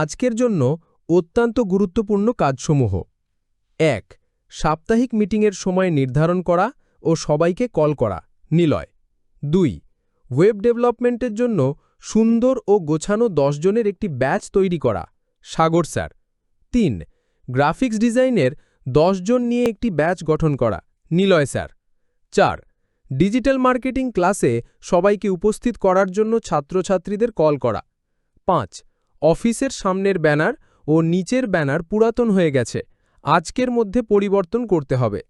আজকের জন্য অত্যন্ত গুরুত্বপূর্ণ কাজসমূহ। এক, সাপ্তাহিক মিটিংয়ের সময় নির্ধারণ করা ও সবাইকে কল করা। নিলয়। দুই, ওয়েব ডেভেলপমেন্টের জন্য সুন্দর ও গোছানো জনের একটি ব্যাচ তৈরি করা। সাগর স্যার। তিন, গ্রাফিক্স ডিজাইনের জন নিয়ে একটি ব্যাচ গঠন করা। নিলয় স্যার। চার, ডিজিটাল মার্কেটিং ক্লাসে সবাইকে উপস্থিত করার জন্য ছাত্রছাত্রীদের কল করা। পাঁচ অফিসের সামনের ব্যানার ও নিচের ব্যানার পুরাতন হয়ে গেছে। আজকের মধ্যে পরিবর্তন করতে হবে।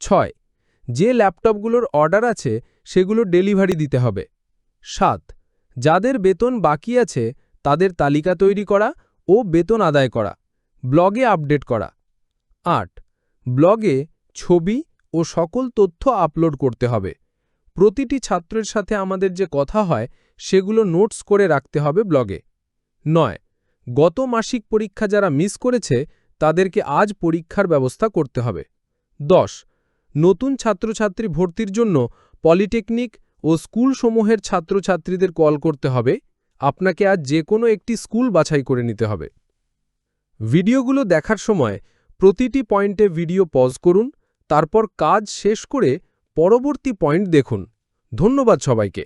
ছয়। যে ল্যাপটপগুলোর অর্ডার আছে, সেগুলো ডেলিভারি দিতে হবে। সাত। যাদের বেতন বাকি আছে, তাদের তালিকা তৈরি করা ও বেতন আদায় করা। ব্লগে আপডেট করা। আট। ব্লগে ছবি ও সকল তথ্য আপলোড করতে হবে। প্রতিটি ছাত্রের সাথে আমাদের যে কথা হয়, সেগুলো নোটস করে রাখতে হবে ব্লগে। নয়। গত মাসিক পরীক্ষা যারা মিস করেছে, তাদেরকে আজ পরীক্ষার ব্যবস্থা করতে হবে। দশ। নতুন ছাত্রছাত্রী ভর্তির জন্য পলিটেকনিক ও স্কুলসমূহের ছাত্রছাত্রীদের কল করতে হবে। আপনাকে আজ যে কোনো একটি স্কুল বাছাই করে নিতে হবে। ভিডিওগুলো দেখার সময় প্রতিটি পয়েন্টে ভিডিও পজ করুন, তারপর কাজ শেষ করে পরবর্তী পয়েন্ট দেখুন। ধন্যবাদ সবাইকে।